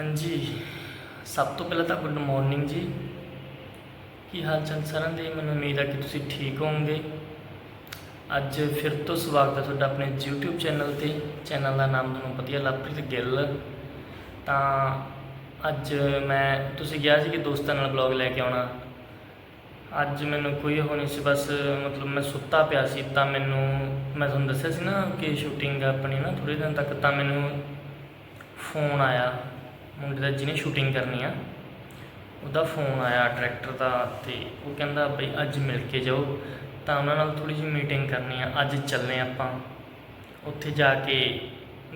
ਹਾਂਜੀ, ਸਭ ਤੋਂ ਪਹਿਲਾਂ ਤਾਂ ਗੁੱਡ ਮਾਰਨਿੰਗ ਜੀ। ਕੀ ਹਾਲ ਚਾਲ ਸਾਰਿਆਂ ਦੇ? ਮੈਨੂੰ ਉਮੀਦ ਹੈ ਕਿ ਤੁਸੀਂ ਠੀਕ ਹੋਵੋਗੇ। ਅੱਜ ਫਿਰ ਤੋਂ ਸਵਾਗਤ ਹੈ ਤੁਹਾਡਾ ਆਪਣੇ YouTube ਚੈਨਲ ਤੇ। ਚੈਨਲ ਦਾ ਨਾਮ ਤੁਹਾਨੂੰ ਵਧੀਆ ਲਵਪ੍ਰੀਤ ਗਿੱਲ। ਤਾਂ ਅੱਜ ਮੈਂ, ਤੁਸੀਂ ਕਿਹਾ ਸੀ ਕਿ ਦੋਸਤਾਂ ਨਾਲ ਬਲੌਗ ਲੈ ਕੇ ਆਉਣਾ। ਅੱਜ ਮੈਨੂੰ ਕੋਈ ਉਹ ਨਹੀਂ ਸੀ, ਬਸ ਮਤਲਬ ਮੈਂ ਸੁੱਤਾ ਪਿਆ ਸੀ, ਤਾਂ ਮੈਨੂੰ, ਮੈਂ ਤੁਹਾਨੂੰ ਦੱਸਿਆ ਸੀ ਨਾ ਕਿ ਸ਼ੂਟਿੰਗ ਆਪਣੀ ਨਾ ਥੋੜੇ ਦਿਨ ਤੱਕ, ਤਾਂ ਮੈਨੂੰ ਫੋਨ ਆਇਆ। ਮੁੰਡੇ ਦਾ ਜਿਹਨੇ ਸ਼ੂਟਿੰਗ ਕਰਨੀ ਆ, ਉਹਦਾ ਫੋਨ ਆਇਆ ਡਾਇਰੈਕਟਰ ਦਾ ਤੇ ਉਹ ਕਹਿੰਦਾ ਬਈ ਅੱਜ ਮਿਲ ਕੇ ਜਾਓ। ਤਾਂ ਉਹਨਾਂ ਨਾਲ ਥੋੜੀ ਜਿਹੀ ਮੀਟਿੰਗ ਕਰਨੀ ਆ, ਅੱਜ ਚੱਲਨੇ ਆਪਾਂ। ਉੱਥੇ ਜਾ ਕੇ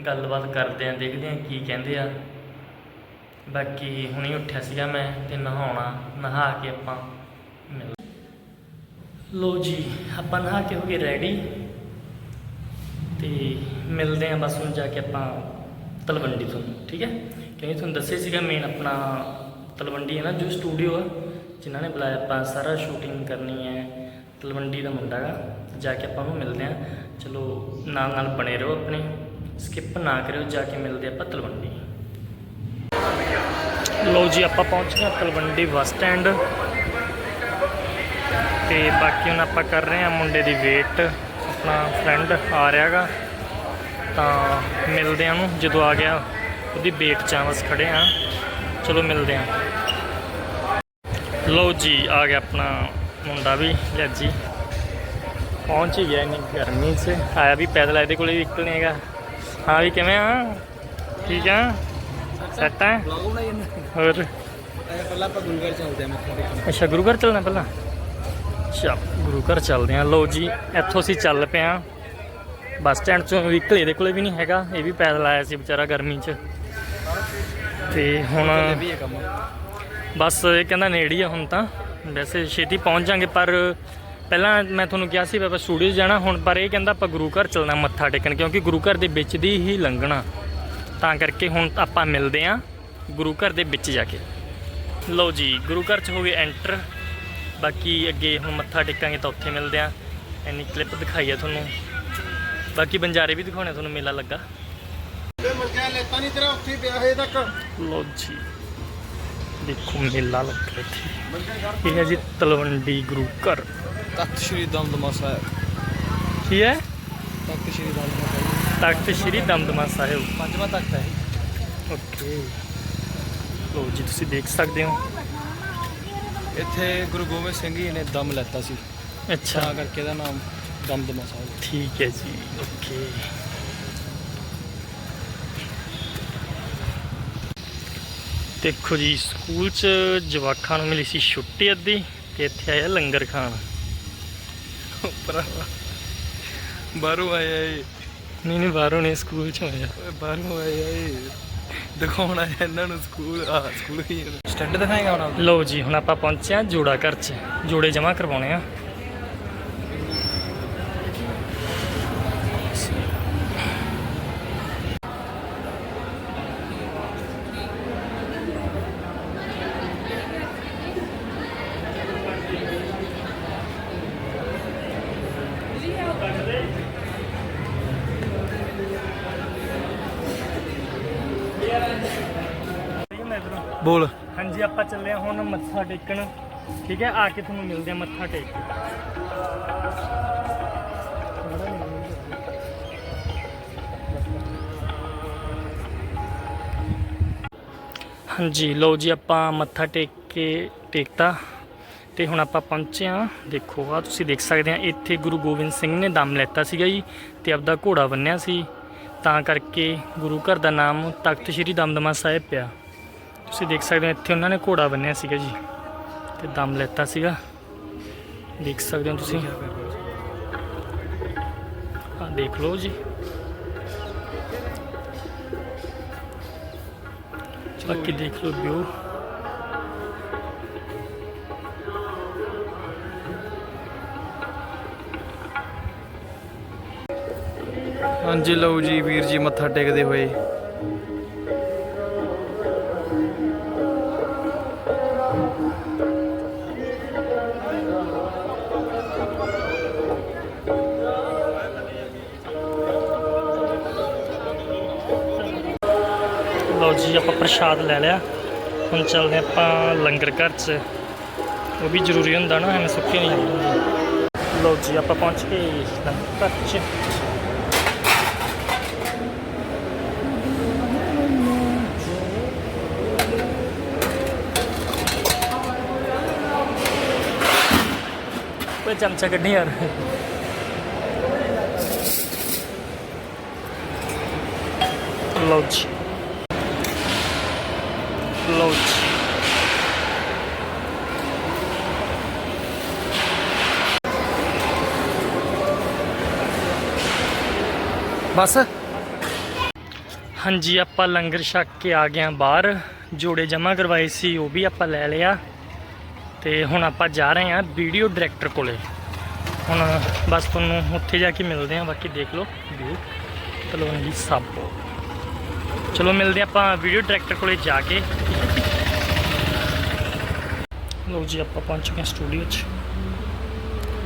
ਗੱਲਬਾਤ ਕਰਦੇ ਆ, ਦੇਖਦੇ ਆ ਕੀ ਕਹਿੰਦੇ ਆ। ਬਾਕੀ ਹੁਣੇ ਉੱਠਿਆ ਸੀਗਾ ਮੈਂ ਤੇ ਨਹਾਉਣਾ, ਨਹਾ ਕੇ ਆਪਾਂ ਮਿਲ ਲੋ ਜੀ, ਆਪਾਂ ਨਹਾ ਕੇ ਹੋ ਗਏ ਰੈਡੀ ਤੇ ਮਿਲਦੇ ਆ ਬਸ ਹੁਣ ਜਾ ਕੇ ਆਪਾਂ ਤਲਵੰਡੀ ਤੋਂ, ਠੀਕ ਹੈ? ਕਿਉਂਕਿ ਤੁਹਾਨੂੰ ਦੱਸਿਆ ਸੀਗਾ ਮੇਨ ਆਪਣਾ ਤਲਵੰਡੀ ਹੈ ਨਾ, ਜੋ ਸਟੂਡੀਓ ਆ, ਜਿਨ੍ਹਾਂ ਨੇ ਬੁਲਾਇਆ, ਆਪਾਂ ਸਾਰਾ ਸ਼ੂਟਿੰਗ ਕਰਨੀ ਹੈ, ਤਲਵੰਡੀ ਦਾ ਮੁੰਡਾ ਗਾ, ਜਾ ਕੇ ਆਪਾਂ ਨੂੰ ਮਿਲਦੇ ਆ ਚਲੋ, ਨਾਲ ਨਾਲ ਬਣੇ ਰਹੋ ਆਪਣੇ ਸਕਿਪ ਨਾ ਕਰਿਓ, ਜਾ ਕੇ ਮਿਲਦੇ ਆਪਾਂ ਤਲਵੰਡੀ। ਲੋ ਜੀ, ਆਪਾਂ ਪਹੁੰਚ ਗਏ ਹਾਂ ਤਲਵੰਡੀ ਬੱਸ ਸਟੈਂਡ। ਤੇ ਬਾਕੀ ਹੁਣ ਆਪਾਂ ਕਰ ਰਹੇ ਹਾਂ ਮੁੰਡੇ ਦੀ ਵੇਟ ਆਪਣਾ ਫਰੈਂਡ ਆ ਰਿਹਾਗਾ ਤਾਂ ਮਿਲਦੇ ਆ ਉਹਨੂੰ, ਜਦੋਂ ਆ ਗਿਆ। ਉਹਦੀ ਵੇਟ 'ਚ ਖੜੇ ਆ। ਚਲੋ ਮਿਲਦੇ ਆ। ਲਓ ਜੀ, ਆ ਗਿਆ ਆਪਣਾ ਮੁੰਡਾ ਵੀ ਲਿਆਜੀ ਪਹੁੰਚ ਹੀ ਗਿਆ ਇੰਨੀ ਗਰਮੀ 'ਚ। ਆਇਆ ਵੀ ਪੈਦਲ, ਇਹਦੇ ਕੋਲੇ ਵੀ ਨਿਕਲ ਨਹੀਂ ਹੈਗਾ। ਹਾਂ ਵੀ ਕਿਵੇਂ ਆ? ਠੀਕ ਆ? ਸੈੱਟ ਆ? ਹੋਰ? ਪਹਿਲਾਂ ਆਪਾਂ ਗੁਰੂਗੜ ਚੱਲਦੇ ਆ ਮੱਥਾ ਅੱਛਾ, ਗੁਰੂ ਘਰ ਚੱਲਣਾ ਪਹਿਲਾਂ? ਅੱਛਾ, ਗੁਰੂ ਘਰ ਚੱਲਦੇ ਆ। ਲਓ ਜੀ, ਇੱਥੋਂ ਅਸੀਂ ਚੱਲ ਪਏ ਆ ਬੱਸ ਸਟੈਂਡ ਚੋਂ ਵਹੀਕਲ ਇਹਦੇ ਕੋਲੇ ਵੀ ਨਹੀਂ ਹੈਗਾ ਇਹ ਵੀ ਪੈਦਲ ਆਇਆ ਸੀ ਵਿਚਾਰਾ ਗਰਮੀ 'ਚ। ਤੇ ਹੁਣ ਵੀ ਬਸ ਇਹ ਕਹਿੰਦਾ ਨੇੜੇ ਆ ਹੁਣ ਤਾਂ। ਵੈਸੇ ਛੇਤੀ ਪਹੁੰਚ ਜਾਾਂਗੇ ਪਰ ਪਹਿਲਾਂ ਮੈਂ ਤੁਹਾਨੂੰ ਕਿਹਾ ਸੀ ਵੀ ਆਪਾਂ ਸਟੂਡੀਓ ਜਾਣਾ ਹੁਣ ਪਰ ਇਹ ਕਹਿੰਦਾ ਆਪਾਂ ਗੁਰੂ ਘਰ ਚੱਲਣਾ ਮੱਥਾ ਟੇਕਣ ਕਿਉਂਕਿ ਗੁਰੂ ਘਰ ਦੇ ਵਿੱਚ ਦੀ ਹੀ ਲੰਘਣਾ। ਤਾਂ ਕਰਕੇ ਹੁਣ ਆਪਾਂ ਮਿਲਦੇ ਆਂ ਗੁਰੂ ਘਰ ਦੇ ਵਿੱਚ ਜਾ ਕੇ। ਲਓ ਜੀ ਗੁਰੂ ਘਰ ਚ ਹੋ ਗਏ ਐਂਟਰ ਬਾਕੀ ਅੱਗੇ ਹੁਣ ਮੱਥਾ ਟੇਕਾਂਗੇ ਤਾਂ ਉੱਥੇ ਮਿਲਦੇ ਆਂ ਇੰਨੀ ਕਲਿੱਪ ਦਿਖਾਈ ਆ ਤੁਹਾਨੂੰ। ਬਾਕੀ ਬੰਜਾਰੇ ਵੀ ਦਿਖਾਉਣੇ ਤੁਹਾਨੂੰ ਮੇਲਾ ਲੱਗਾ। ਤੇ ਮੁਰਗਾ ਲੈਤਾ ਨਹੀਂ ਤੇਰਾ ਉੱਥੇ ਪਿਆ ਹੇ ਤੱਕ। ਲਓ ਜੀ ਦੇਖੋ ਮੇਲਾ ਲੱਗਾ ਇੱਥੇ। ਇਹ ਹੈ ਜੀ ਤਲਵੰਡੀ ਗੁਰੂ ਘਰ। ਤਖਤ ਸ੍ਰੀ ਦਮਦਮਾ ਸਾਹਿਬ। ਕੀ ਹੈ? ਤਖਤ ਸ੍ਰੀ ਦਮਦਮਾ ਸਾਹਿਬ। ਤਖਤ ਸ੍ਰੀ ਦਮਦਮਾ ਸਾਹਿਬ। ਪੰਜਵਾਂ ਤਖਤ ਹੈ ਓਕੇ। ਲੋ ਜੀ ਤੁਸੀਂ ਦੇਖ ਸਕਦੇ ਹੋ। ਇੱਥੇ ਗੁਰੂ ਗੋਬਿੰਦ ਸਿੰਘ ਜੀ ਨੇ ਦਮ ਲੈਤਾ ਸੀ। ਅੱਛਾ। ਕਰਕੇ ਇਹਦਾ ਨਾਮ ਦਮਦਮਾ ਸਾਹਿਬ ਠੀਕ ਹੈ ਜੀ ਓਕੇ। ਦੇਖੋ ਜੀ ਸਕੂਲ 'ਚ ਜਵਾਕਾਂ ਨੂੰ ਮਿਲੀ ਸੀ ਛੁੱਟੀ ਅੱਧੀ ਤੇ ਇੱਥੇ ਆਇਆ ਲੰਗਰ ਖਾਣ। ਭਰਾਵਾ ਬਾਹਰੋਂ ਆਇਆ ਏ। ਨਹੀਂ ਨਹੀਂ ਬਾਹਰੋਂ ਨਹੀਂ ਸਕੂਲ 'ਚ ਆਇਆ। ਬਾਹਰੋਂ ਆਇਆ ਏ। ਦਿਖਾਉਣਾ ਹੈ ਇਹਨਾਂ ਨੂੰ ਸਕੂਲ ਆ ਸਕੂਲ ਕੀ ਸਟੈਂਡ ਦਿਖਾਏਗਾ ਹੁਣ ਲਓ ਜੀ ਹੁਣ ਆਪਾਂ ਪਹੁੰਚੇ ਹਾਂ ਜੋੜਾ ਘਰ 'ਚ। ਜੋੜੇ ਜਮ੍ਹਾਂ ਕਰਵਾਉਣੇ ਆ। ਬੋਲ। ਹਾਂਜੀ ਆਪਾਂ ਚੱਲੇ ਹੁਣ ਮੱਥਾ ਟੇਕਣ। ਠੀਕ ਹੈ ਆ ਕੇ ਤੁਹਾਨੂੰ ਮਿਲਦੇ ਆ ਮੱਥਾ ਟੇਕ ਕੇ। ਹਾਂਜੀ ਲਓ ਜੀ ਆਪਾਂ ਮੱਥਾ ਟੇਕ ਕੇ ਟੇਕਤਾ। ਤੇ ਹੁਣ ਆਪਾਂ ਪਹੁੰਚੇ ਆ ਦੇਖੋ ਆ ਤੁਸੀਂ ਦੇਖ ਸਕਦੇ ਆ ਇੱਥੇ ਗੁਰੂ ਗੋਬਿੰਦ ਸਿੰਘ ਨੇ ਦਮ ਲੈਤਾ ਸੀਗਾ ਜੀ ਤੇ ਆਪਦਾ ਘੋੜਾ ਬੰਨਿਆ ਸੀ। ਤਾਂ ਕਰਕੇ ਗੁਰੂ ਘਰ ਦਾ ਨਾਮ ਤਖਤ ਸ੍ਰੀ ਦਮਦਮਾ ਸਾਹਿਬ ਪਿਆ। ਤੁਸੀਂ ਦੇਖ ਸਕਦੇ ਹੋ, ਇੱਥੇ ਉਹਨਾਂ ਨੇ ਘੋੜਾ ਬੰਨਿਆ ਸੀਗਾ ਜੀ ਤੇ ਦਮ ਲੈਤਾ ਸੀਗਾ। ਦੇਖ ਸਕਦੇ ਹੋ ਤੁਸੀਂ। ਆ ਦੇਖ ਲਓ ਜੀ। ਬਾਕੀ ਦੇਖ ਲਓ ਵਿਊ। ਹਾਂਜੀ ਲਓ ਜੀ, ਵੀਰ ਜੀ ਮੱਥਾ ਟੇਕਦੇ ਹੋਏ। ਲਓ ਜੀ, ਆਪਾਂ ਪ੍ਰਸ਼ਾਦ ਲੈ ਲਿਆ। ਹੁਣ ਚੱਲਦੇ ਆਪਾਂ ਲੰਗਰ ਘਰ 'ਚ। ਉਹ ਵੀ ਜ਼ਰੂਰੀ ਹੁੰਦਾ ਨਾ, ਐਵੇਂ ਸੁੱਕੇ ਨਹੀਂ ਜਾਂਦੇ ਲਓ ਜੀ, ਆਪਾਂ ਪਹੁੰਚ ਗਏ ਲੰਗਰ ਘਰ 'ਚ। ਕੋਈ ਚਮਚਾ ਕੱਢੀ ਯਾਰ। ਲਓ ਜੀ। ਲਓ ਬਸ? ਹਾਂਜੀ, ਆਪਾਂ ਲੰਗਰ ਛਕ ਕੇ ਆ ਗਏ ਹਾਂ ਬਾਹਰ। ਜੋੜੇ ਜਮ੍ਹਾਂ ਕਰਵਾਏ ਸੀ, ਉਹ ਵੀ ਆਪਾਂ ਲੈ ਲਿਆ ਤੇ ਹੁਣ ਆਪਾਂ ਜਾ ਰਹੇ ਹਾਂ ਵੀਡੀਓ ਡਾਇਰੈਕਟਰ ਕੋਲੇ। ਹੁਣ ਬਸ ਤੁਹਾਨੂੰ ਉੱਥੇ ਜਾ ਕੇ ਮਿਲਦੇ ਹਾਂ, ਬਾਕੀ ਦੇਖ ਲਓ ਵੀਊ ਤਲਵੰਡੀ ਸਾਬੋ ਚਲੋ, ਮਿਲਦੇ ਹਾਂ ਆਪਾਂ ਵੀਡੀਓ ਡਾਇਰੈਕਟਰ ਕੋਲੇ ਜਾ ਕੇ। ਲਓ ਜੀ ਆਪਾਂ ਪਹੁੰਚ ਗਏ ਸਟੂਡੀਓ 'ਚ।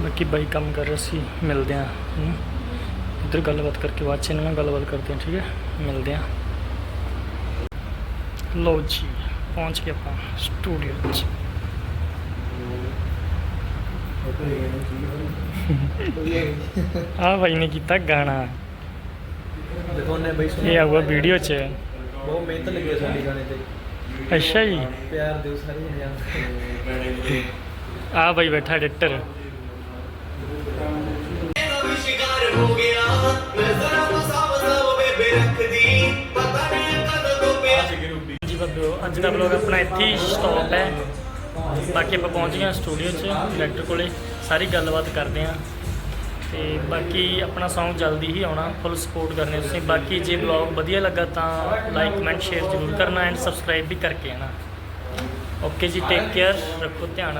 ਬਾਕੀ ਬਾਈ ਕੰਮ ਕਰ ਰਿਹਾ ਸੀ ਮਿਲਦੇ ਹੂੰ ਇੱਧਰ ਗੱਲਬਾਤ ਕਰਕੇ ਬਾਅਦ ਚ ਇਹਨਾਂ ਨਾਲ ਗੱਲਬਾਤ ਕਰਦੇ ਹਾਂ ਠੀਕ ਹੈ? ਮਿਲਦੇ ਹਾਂ। ਲਓ ਜੀ ਪਹੁੰਚ ਗਏ ਆਪਾਂ ਸਟੂਡੀਓ 'ਚ। ਆ ਭਾਈ ਨੇ ਕੀਤਾ ਗਾਣਾ। ਦਿਖਾਉਣੇ ਬਈ ਇਹ ਆਊਗਾ ਵੀਡੀਓ 'ਚ। ਬਹੁਤ ਮਿਹਨਤ ਲੱਗੀ ਸਾਡੀ ਗਾਣੇ ਤੇ। ਅੱਛਾ ਜੀ। ਪਿਆਰ ਦਿਓ ਸਾਰੇ ਜਣੇ ਆ ਭਾਈ ਬੈਠਾ ਬੇਬੇ ਬੱਬਿਓ ਅੱਜ ਦਾ ਵਲੋਗ ਆਪਣਾ ਇੱਥੇ ਹੀ ਸਟਾਪ ਹੈ। ਬਾਕੀ ਆਪਾਂ ਪਹੁੰਚ ਗਏ ਸਟੂਡੀਓ 'ਚ ਡਾਇਰੈਕਟਰ ਕੋਲੇ। ਸਾਰੀ ਗੱਲਬਾਤ ਕਰਦੇ ਹਾਂ। ਤੇ ਬਾਕੀ ਆਪਣਾ Song ਜਲਦੀ ਹੀ ਆਉਣਾ ਫੁੱਲ ਸਪੋਰਟ ਕਰਨੀ ਤੁਸੀਂ। ਬਾਕੀ ਜੇ ਵਲੌਗ ਵਧੀਆ ਲੱਗਾ ਤਾਂ ਲਾਈਕ ਕਮੈਂਟ ਸ਼ੇਅਰ ਜ਼ਰੂਰ ਕਰਨਾ ਐਂਡ ਸਬਸਕ੍ਰਾਈਬ ਵੀ ਕਰਕੇ ਆਣਾ ਓਕੇ ਜੀ ਟੇਕ ਕੇਅਰ ਰੱਖੋ ਧਿਆਨ